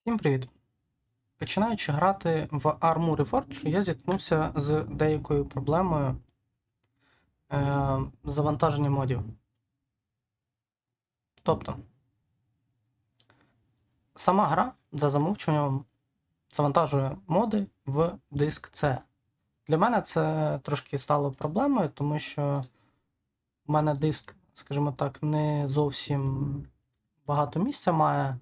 Всім привіт! Починаючи грати в Armory Forge, я зіткнувся з деякою проблемою е, завантаження модів. Тобто, сама гра за замовчуванням завантажує моди в диск C. Для мене це трошки стало проблемою, тому що в мене диск, скажімо так, не зовсім багато місця має.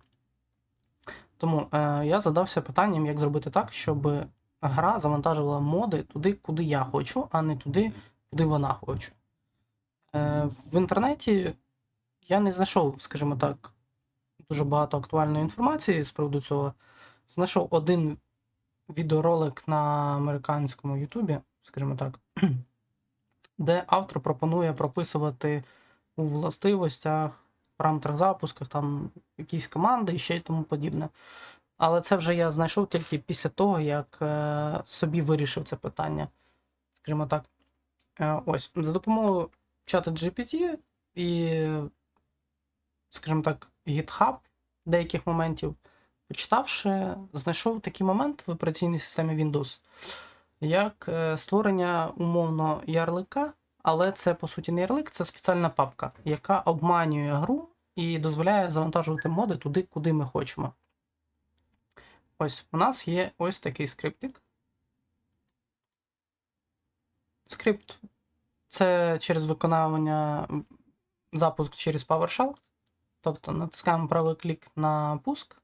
Тому е, я задався питанням, як зробити так, щоб гра завантажила моди туди, куди я хочу, а не туди, куди вона хоче. Е, в інтернеті я не знайшов, скажімо так, дуже багато актуальної інформації з приводу цього. Знайшов один відеоролик на американському Ютубі, скажімо так, де автор пропонує прописувати у властивостях параметрах запусках, там якісь команди і ще й тому подібне. Але це вже я знайшов тільки після того, як е, собі вирішив це питання. Скажімо так. Е, ось, за допомогою чата GPT і, скажімо так, GitHub деяких моментів, почитавши, знайшов такий момент в операційній системі Windows, як е, створення умовно ярлика але це по суті не ярлик, це спеціальна папка, яка обманює гру і дозволяє завантажувати моди туди, куди ми хочемо. Ось у нас є ось такий скриптик. Скрипт це через виконання запуск через PowerShell. Тобто натискаємо правий клік на пуск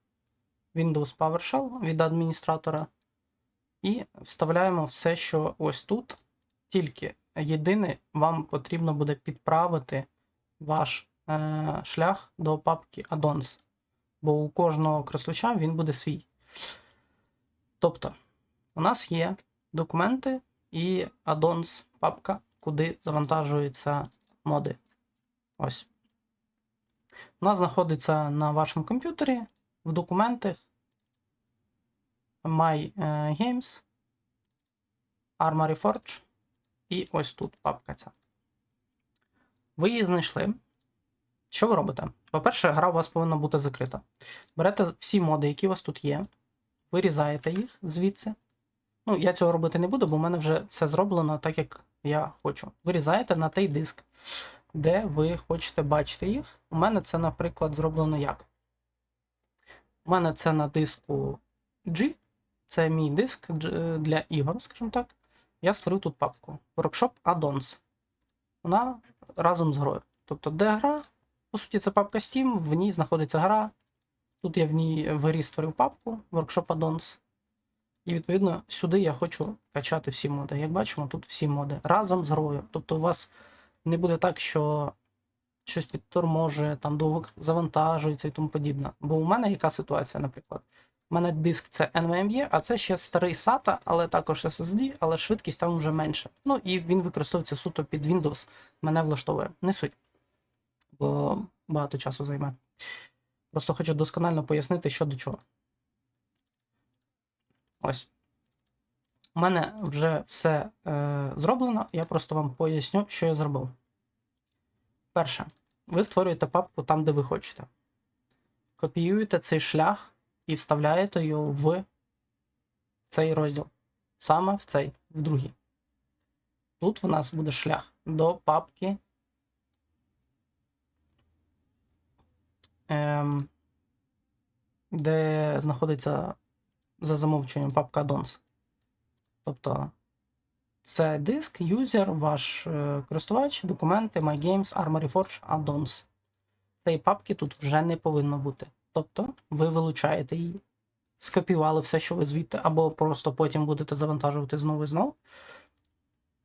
Windows PowerShell від адміністратора. І вставляємо все, що ось тут, тільки Єдине, вам потрібно буде підправити ваш е, шлях до папки Addons, бо у кожного користувача він буде свій. Тобто, у нас є документи і Addons папка, куди завантажуються моди. Ось. У нас знаходиться на вашому комп'ютері в документах My е, Armory Forge. І ось тут папка ця. Ви її знайшли. Що ви робите? По-перше, гра у вас повинна бути закрита. Берете всі моди, які у вас тут є, вирізаєте їх звідси. Ну, я цього робити не буду, бо в мене вже все зроблено так, як я хочу. Вирізаєте на той диск, де ви хочете бачити їх. У мене це, наприклад, зроблено як? У мене це на диску G. Це мій диск для ігор, скажімо так я створив тут папку Workshop Addons. Вона разом з грою. Тобто, де гра, по суті, це папка Steam, в ній знаходиться гра. Тут я в ній в грі створив папку Workshop Addons. І, відповідно, сюди я хочу качати всі моди. Як бачимо, тут всі моди разом з грою. Тобто, у вас не буде так, що щось підторможе, там довго завантажується і тому подібне. Бо у мене яка ситуація, наприклад? Мене диск це NVMe, а це ще старий SATA, але також SSD, але швидкість там вже менше. Ну і він використовується суто під Windows. Мене влаштовує. Не суть, бо багато часу займе. Просто хочу досконально пояснити, що до чого. Ось. У мене вже все е, зроблено. Я просто вам поясню, що я зробив. Перше, ви створюєте папку там, де ви хочете. Копіюєте цей шлях і вставляєте його в цей розділ. Саме в цей, в другий. Тут в нас буде шлях до папки. Ем, де знаходиться за замовчуванням папка Addons. Тобто це диск, юзер, ваш е, користувач, документи, MyGames, Armory Forge, Addons. Цієї папки тут вже не повинно бути. Тобто ви вилучаєте її, скопіювали все, що ви звідти, або просто потім будете завантажувати знову і знову.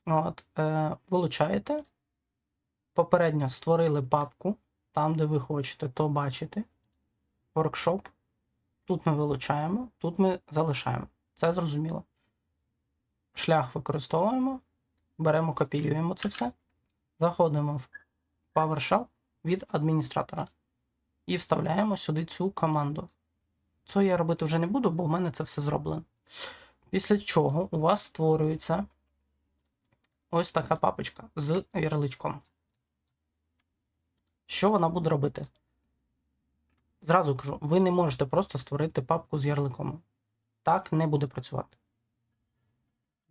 От, е, Вилучаєте. Попередньо створили папку, там, де ви хочете то бачити. Workshop. Тут ми вилучаємо, тут ми залишаємо. Це зрозуміло. Шлях використовуємо, беремо, копіюємо це все. Заходимо в PowerShell від адміністратора і вставляємо сюди цю команду. Це я робити вже не буду, бо в мене це все зроблено. Після чого у вас створюється ось така папочка з ярличком. Що вона буде робити? Зразу кажу, ви не можете просто створити папку з ярликом. Так не буде працювати.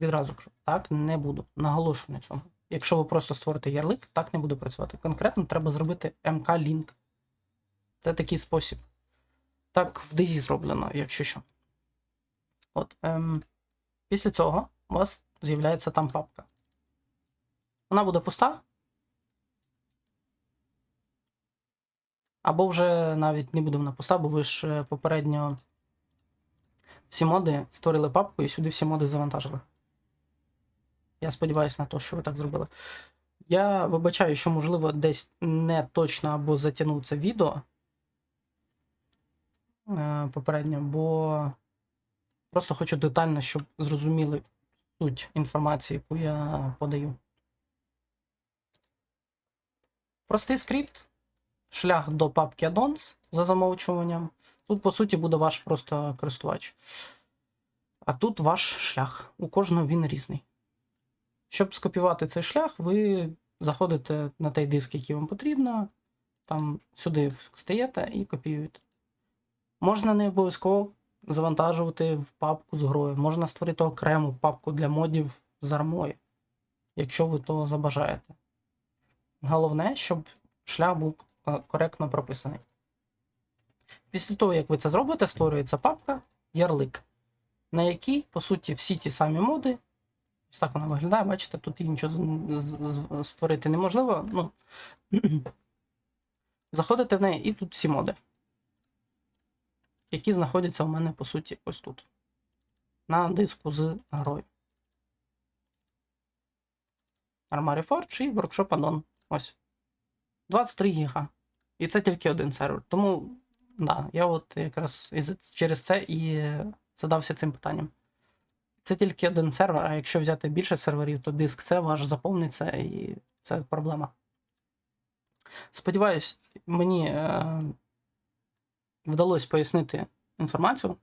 Відразу кажу, так не буду. Наголошую на цьому. Якщо ви просто створите ярлик, так не буде працювати. Конкретно треба зробити MK-лінк. Це такий спосіб. Так в DZ зроблено, якщо що. От, ем, після цього у вас з'являється там папка. Вона буде пуста. Або вже навіть не буде вона пуста, бо ви ж е, попередньо всі моди створили папку і сюди всі моди завантажили. Я сподіваюся на те, що ви так зробили. Я вибачаю, що, можливо, десь не точно або затягнув це відео попередньо, бо просто хочу детально, щоб зрозуміли суть інформації, яку я подаю. Простий скрипт, шлях до папки addons за замовчуванням. Тут, по суті, буде ваш просто користувач. А тут ваш шлях. У кожного він різний. Щоб скопіювати цей шлях, ви заходите на той диск, який вам потрібно, там сюди встаєте і копіюєте. Можна не обов'язково завантажувати в папку з грою. Можна створити окрему папку для модів з армою, якщо ви того забажаєте. Головне, щоб шлях був коректно прописаний. Після того, як ви це зробите, створюється папка ярлик, на якій, по суті, всі ті самі моди. Ось так вона виглядає, бачите, тут нічого створити неможливо. Ну, заходите в неї, і тут всі моди, які знаходяться у мене, по суті, ось тут. На диску з грою. Armari Forge і Workshop Addon. Ось. 23 гіга. І це тільки один сервер. Тому, да, я от якраз через це і задався цим питанням. Це тільки один сервер, а якщо взяти більше серверів, то диск це ваш заповниться і це проблема. Сподіваюсь, мені е, вдалося пояснити інформацію.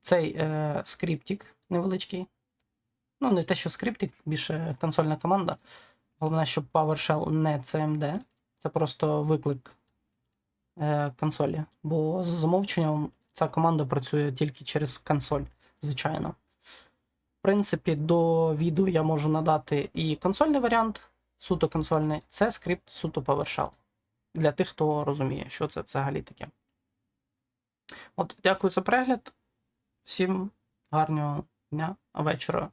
Цей е, скриптик невеличкий. Ну, не те, що скриптик, більше консольна команда. Головне, щоб PowerShell не CMD. Це просто виклик е, консолі. Бо за замовченням ця команда працює тільки через консоль, звичайно. В принципі, до відео я можу надати і консольний варіант, суто консольний. Це скрипт суто PowerShell. Для тих, хто розуміє, що це взагалі таке. От, дякую за перегляд. Всім гарного дня, вечора